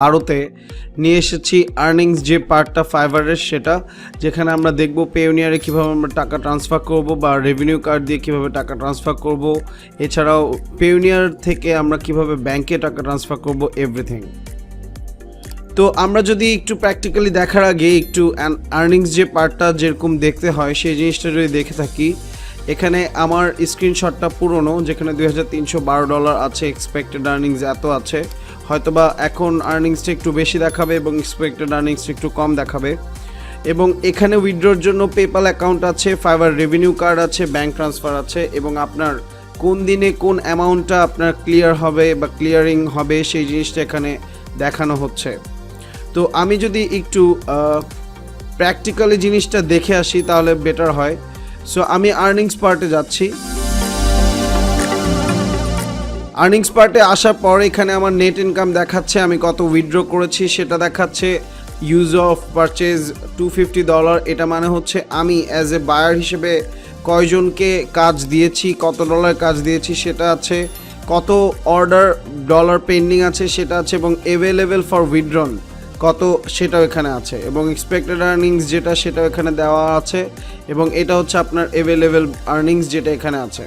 আরতে নিয়ে এসেছি আর্নিংস যে পার্টটা ফাইবারের সেটা, যেখানে আমরা দেখব পেউনিয়ারে কীভাবে আমরা টাকা ট্রান্সফার করব বা রেভিনিউ কার্ড দিয়ে কীভাবে টাকা ট্রান্সফার করব। এছাড়াও পেউনিয়ার থেকে আমরা কীভাবে ব্যাংকে টাকা ট্রান্সফার করব এভরিথিং তো আমরা যদি একটু প্র্যাকটিক্যালি দেখার আগে একটু আর্নিংস যে পার্টটা যেরকম দেখতে হয়, সেই জিনিসটা যদি দেখে থাকি, এখানে আমার স্ক্রিনশটটা পুরনো, যেখানে দুই হাজার তিনশো বারো ডলার আছে এক্সপেক্টেড আর্নিংস এত আছে। হয়তোবা এখন আর্নিংসটা একটু বেশি দেখাবে এবং এক্সপেক্টেড আর্নিংসটা একটু কম দেখাবে। এবং এখানে উইথড্রোর জন্য পেপাল অ্যাকাউন্ট আছে ফাইবার রেভিনিউ কার্ড আছে ব্যাঙ্ক ট্রান্সফার আছে এবং আপনার কোন দিনে কোন অ্যামাউন্টটা আপনার ক্লিয়ার হবে বা ক্লিয়ারিং হবে সেই জিনিসটা এখানে দেখানো হচ্ছে। তো আমি যদি একটু প্র্যাকটিক্যালি জিনিসটা দেখে আসি তাহলে বেটার হয়। সো আমি আর্নিংস পার্টে যাচ্ছি। আর্নিংস পার্টে আসার পর এখানে আমার নেট ইনকাম দেখাচ্ছে, আমি কত উইথড্র করেছি সেটা দেখাচ্ছে। Use of purchase two fifty dollar এটা মানে হচ্ছে আমি অ্যাজ এ বায়ার হিসেবে কয়জনকে কাজ দিয়েছি, কত ডলার কাজ দিয়েছি সেটা আছে, কত অর্ডার ডলার পেন্ডিং আছে সেটা আছে, এবং অ্যাভেলেবেল ফর উইথড্রন কত সেটাও এখানে আছে, এবং এক্সপেক্টেড আর্নিংস যেটা সেটাও এখানে দেওয়া আছে, এবং এটা হচ্ছে আপনার অ্যাভেলেবেল আর্নিংস যেটা এখানে আছে।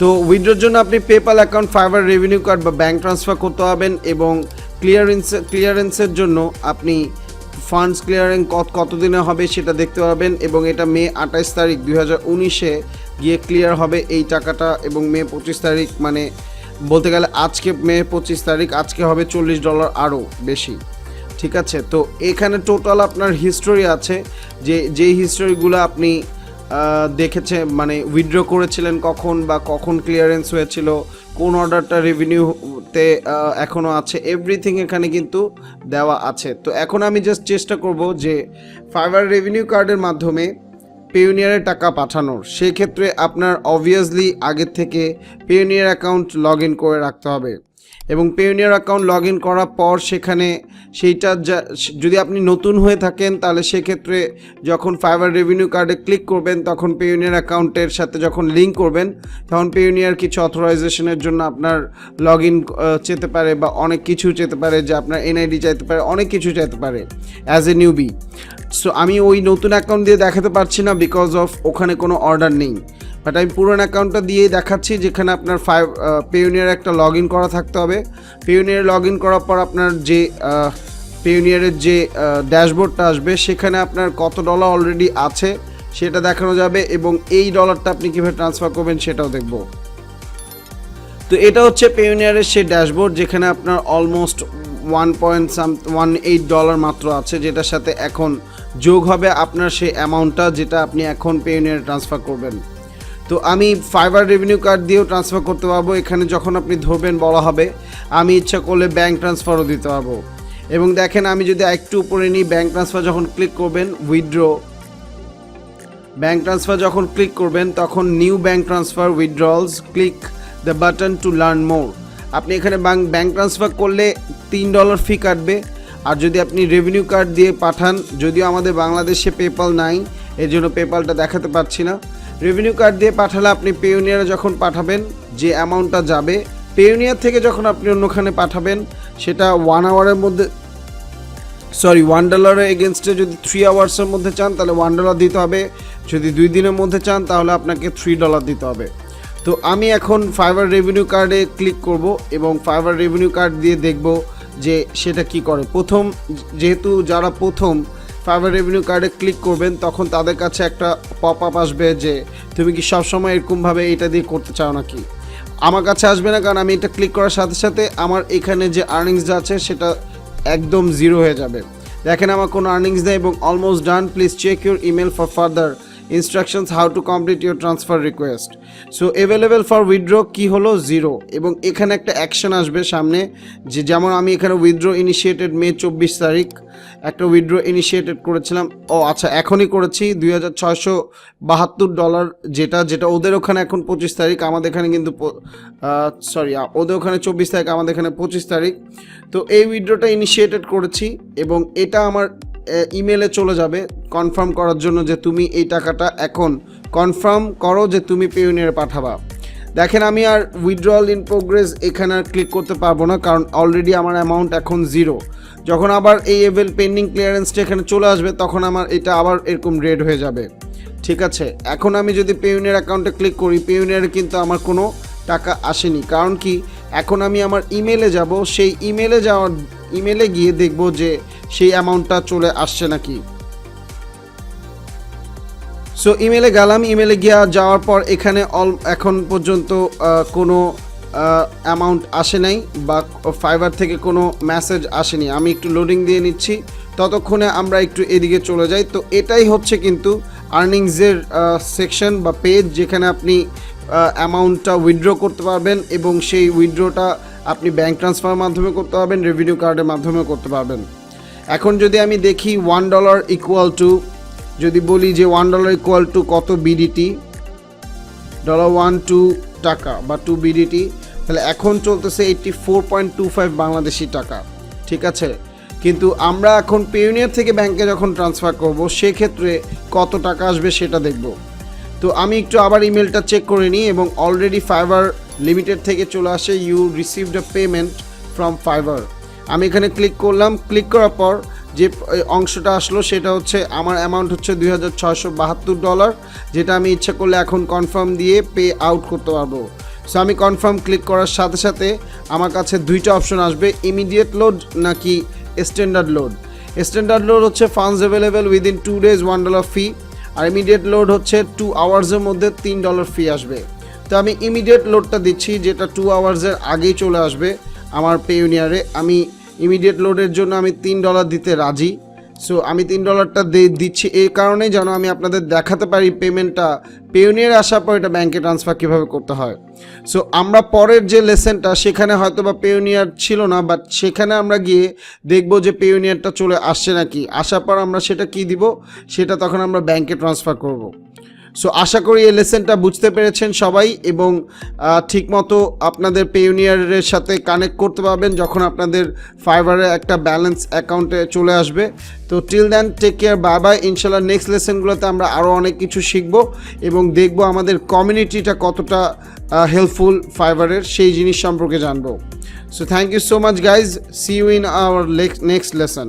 তো উইথড্রোর জন্য আপনি PayPal account Fiverr revenue card বা ব্যাঙ্ক ট্রান্সফার করতে হবেন এবং ক্লিয়ারেন্স ক্লিয়ারেন্সের জন্য আপনি ফান্ডস ক্লিয়ারিং কত, কতদিনে হবে সেটা দেখতে পাবেন এবং এটা মে আঠাইশ তারিখ দুই হাজার উনিশে গিয়ে ক্লিয়ার হবে এই টাকাটা এবং মে পঁচিশ তারিখ মানে বলতে গেলে আজকে মে পঁচিশ তারিখ, আজকে হবে চল্লিশ ডলার আরও বেশি। ঠিক আছে? তো এখানে টোটাল আপনার হিস্টোরি আছে যে, যেই হিস্টোরিগুলো আপনি দেখেছে মানে উইথড্র করেছিলেন কখন বা কখন ক্লিয়ারেন্স হয়েছিল, কোন অর্ডারটা রেভিনিউতে এখনও আছে এভরিথিং এখানে কিন্তু দেওয়া আছে। তো এখন আমি জাস্ট চেষ্টা করব যে ফাইবার রেভিনিউ কার্ডের মাধ্যমে পেউনিয়ারে টাকা পাঠানোর। সেক্ষেত্রে আপনার অবভিয়াসলি আগের থেকে পেউনিয়ার অ্যাকাউন্ট লগ ইন করে রাখতে হবে। এবং পেউনিয়ার অ্যাকাউন্ট লগ ইন করার পর সেখানে সেইটা যদি আপনি নতুন হয়ে থাকেন, তাহলে সেক্ষেত্রে যখন ফাইবার রেভিনিউ কার্ডে ক্লিক করবেন, তখন পেউনিয়ার অ্যাকাউন্টের সাথে যখন লিঙ্ক করবেন, তখন পেউনিয়ার কিছু অথরাইজেশনের জন্য আপনার লগ ইন চেতে পারে বা অনেক কিছু চেতে পারে যে আপনার এনআইডি চাইতে পারে, অনেক কিছু চাইতে পারে অ্যাজ এ নিউবি সো আমি ওই নতুন অ্যাকাউন্ট দিয়ে দেখাতে পারছি না বিকজ অফ ওখানে কোনো অর্ডার নেই। বাট আমি পুরনো অ্যাকাউন্টটা দিয়েই দেখাচ্ছি, যেখানে আপনার ফাইভ পেউনিয়ার একটা লগ ইন করা থাকতে হবে। পেউনিয়ার লগ ইন করার পর আপনার যে পেউনিয়ারের যে ড্যাশবোর্ডটা আসবে, সেখানে আপনার কত ডলার অলরেডি আছে সেটা দেখানো যাবে এবং এই ডলারটা আপনি কীভাবে ট্রান্সফার করবেন সেটাও দেখব। তো এটা হচ্ছে পেউনিয়ারের সেই ড্যাশবোর্ড যেখানে আপনার almost one point some one eight dollar মাত্র আছে, যেটার সাথে এখন যোগ হবে আপনার সেই অ্যামাউন্টটা যেটা আপনি এখন পেউনিয়ারে ট্রান্সফার করবেন। তো আমি ফাইবার রেভিনিউ কার্ড দিয়েও ট্রান্সফার করতে পারব। এখানে যখন আপনি ধরবেন বলা হবে, আমি ইচ্ছা করলে ব্যাঙ্ক ট্রান্সফারও দিতে পারব। এবং দেখেন আমি যদি একটু উপরে নিই ব্যাঙ্ক ট্রান্সফার যখন ক্লিক করবেন উইথড্র ব্যাঙ্ক ট্রান্সফার যখন ক্লিক করবেন, তখন new bank transfer withdrawals click the button to learn more আপনি এখানে ব্যাঙ্ক ট্রান্সফার করলে তিন ডলার ফি কাটবে। আর যদি আপনি রেভিনিউ কার্ড দিয়ে পাঠান, যদিও আমাদের বাংলাদেশে পেপাল নাই, এর জন্য পেপালটা দেখাতে পারছি না। রেভিনিউ কার্ড দিয়ে পাঠালে আপনি পেউনিয়ারে যখন পাঠাবেন, যে অ্যামাউন্টটা যাবে পেউনিয়ার থেকে যখন আপনি অন্যখানে পাঠাবেন, সেটা ওয়ান আওয়ারের মধ্যে সরি ওয়ান ডলারের এগেনস্টে যদি থ্রি আওয়ার্সের মধ্যে চান, তাহলে ওয়ান ডলার দিতে হবে। যদি দুই দিনের মধ্যে চান, তাহলে আপনাকে থ্রি ডলার দিতে হবে। তো আমি এখন ফাইবার রেভিনিউ কার্ডে ক্লিক করব এবং ফাইবার রেভিনিউ কার্ড দিয়ে দেখব যে সেটা কি করে। প্রথম, যেহেতু যারা প্রথম ফাইবার রেভিনিউ কার্ডে ক্লিক করবেন, তখন তাদের কাছে একটা পপ আপ আসবে যে, তুমি কি সবসময় এরকমভাবে এটা দিয়ে করতে চাও নাকি? আমার কাছে আসবে না, কারণ আমি এটা ক্লিক করার সাথে সাথে আমার এখানে যে আর্নিংস আছে, সেটা একদম জিরো হয়ে যাবে। দেখেন আমার কোনো আর্নিংস নেই এবং almost done please check your email for further instructions how to complete your transfer request so available for withdraw কী হলো জিরো এবং এখানে একটা অ্যাকশন আসবে সামনে, যে যেমন আমি এখানে উইথড্র ইনিশিয়েটেড মে চব্বিশ তারিখ একটা উইথড্র ইনিশিয়েটেড করেছিলাম। ও আচ্ছা এখনই করেছি, দুই হাজার ছয়শো বাহাত্তর ডলার যেটা যেটা ওদের ওখানে এখন পঁচিশ তারিখ, আমাদের এখানে কিন্তু সরি ওদের ওখানে চব্বিশ তারিখ, আমাদের এখানে পঁচিশ তারিখ। তো এই উইথড্রটা ইনিশিয়েটেড করেছি এবং এটা আমার ইমেলে চলে যাবে কনফার্ম করার জন্য যে তুমি এই টাকাটা এখন কনফার্ম করো যে তুমি পেউনিয়ারে পাঠাবা। দেখেন, আমি আর উইথড্রল ইন প্রোগ্রেস এখানে আর ক্লিক করতে পারব না, কারণ অলরেডি আমার অ্যামাউন্ট এখন জিরো যখন আবার এই এভেল পেন্ডিং ক্লিয়ারেন্সটা এখানে চলে আসবে, তখন আমার এটা আবার এরকম রেড হয়ে যাবে। ঠিক আছে? এখন আমি যদি পেউনের অ্যাকাউন্টে ক্লিক করি পেউনের কিন্তু আমার কোনো টাকা আসেনি। কারণ কি? এখন আমি আমার ইমেলে যাব, সেই ইমেলে যাওয়ার ইমেলে গিয়ে দেখব যে সেই অ্যামাউন্টটা চলে আসছে নাকি? সো ইমেলে গেলাম ইমেলে গিয়ে যাওয়ার পর এখানে অল এখন পর্যন্ত কোনো অ্যামাউন্ট আসে নাই বা ফাইবার থেকে কোনো মেসেজ আসেনি আমি একটু লোডিং দিয়ে নিচ্ছি। ততক্ষণে আমরা একটু এদিকে চলে যাই। তো এটাই হচ্ছে কিন্তু আর্নিংসের সেকশন বা পেজ যেখানে আপনি অ্যামাউন্টটা উইথড্র করতে পারবেন এবং সেই উইথড্রটা আপনি ব্যাঙ্ক ট্রান্সফারের মাধ্যমে করতে পারবেন রেভিনিউ কার্ডের মাধ্যমে করতে পারবেন। এখন যদি আমি দেখি ওয়ান ডলার ইকুয়াল টু যদি বলি যে ওয়ান ডলার ইকুয়াল টু কত বিডিটি ডলার ওয়ান টু টাকা বা টু বিডিটি তাহলে এখন চলতেছে eighty four point two five Bangladeshi টাকা, ঠিক আছে? কিন্তু আমরা এখন পেউনিয়ার থেকে ব্যাংকে যখন ট্রান্সফার করব, সেক্ষেত্রে কত টাকা আসবে সেটা দেখব। তো আমি একটু আবার ইমেলটা চেক করে নিই এবং অলরেডি ফাইবার লিমিটেড থেকে চলে আসে you received a payment from Fiverr আমি এখানে ক্লিক করলাম। ক্লিক করার পর যে অংশটা আসলো সেটা হচ্ছে আমার অ্যামাউন্ট হচ্ছে দুই হাজার ছয়শো বাহাত্তর ডলার যেটা আমি ইচ্ছা করলে এখন কনফার্ম দিয়ে পে আউট করতে পারব। সো আমি কনফার্ম ক্লিক করার সাথে সাথে আমার কাছে দুইটা অপশন আসবে ইমিডিয়েট লোড নাকি স্ট্যান্ডার্ড লোড স্ট্যান্ডার্ড লোড হচ্ছে funds available within two days one dollar fee আর ইমিডিয়েট লোড হচ্ছে টু আওয়ার্সের মধ্যে তিন ডলার ফি আসবে। তো আমি ইমিডিয়েট লোডটা দিচ্ছি, যেটা টু আওয়ার্সের আগেই চলে আসবে আমার পে ইউনিয়ারে আমি ইমিডিয়েট লোডের জন্য আমি তিন ডলার দিতে রাজি। সো আমি তিন ডলারটা দিচ্ছি। এই কারণেই যেন আমি আপনাদের দেখাতে পারি পেমেন্টটা পেউনিয়ার আসার পর এটা ব্যাংকে ট্রান্সফার কীভাবে করতে হয়। সো আমরা পরের যে লেসেনটা সেখানে হয়তো বা পেউনিয়ার ছিল না বাট সেখানে আমরা গিয়ে দেখব যে পেউনিয়ারটা চলে আসছে নাকি। আসার পর আমরা সেটা কি দিব? সেটা তখন আমরা ব্যাংকে ট্রান্সফার করব। সো আশা করি এই লেসেনটা বুঝতে পেরেছেন সবাই এবং ঠিকমতো আপনাদের পেউনিয়ারের সাথে কানেক্ট করতে পারবেন যখন আপনাদের ফাইবারের একটা ব্যালেন্স অ্যাকাউন্টে চলে আসবে। তো till then take care bye bye ইনশাল্লাহ নেক্সট লেসেনগুলোতে আমরা আরও অনেক কিছু শিখব এবং দেখব আমাদের কমিউনিটিটা কতটা হেল্পফুল ফাইবারের সেই জিনিস সম্পর্কে জানব। So thank you so much guys see you in our next lesson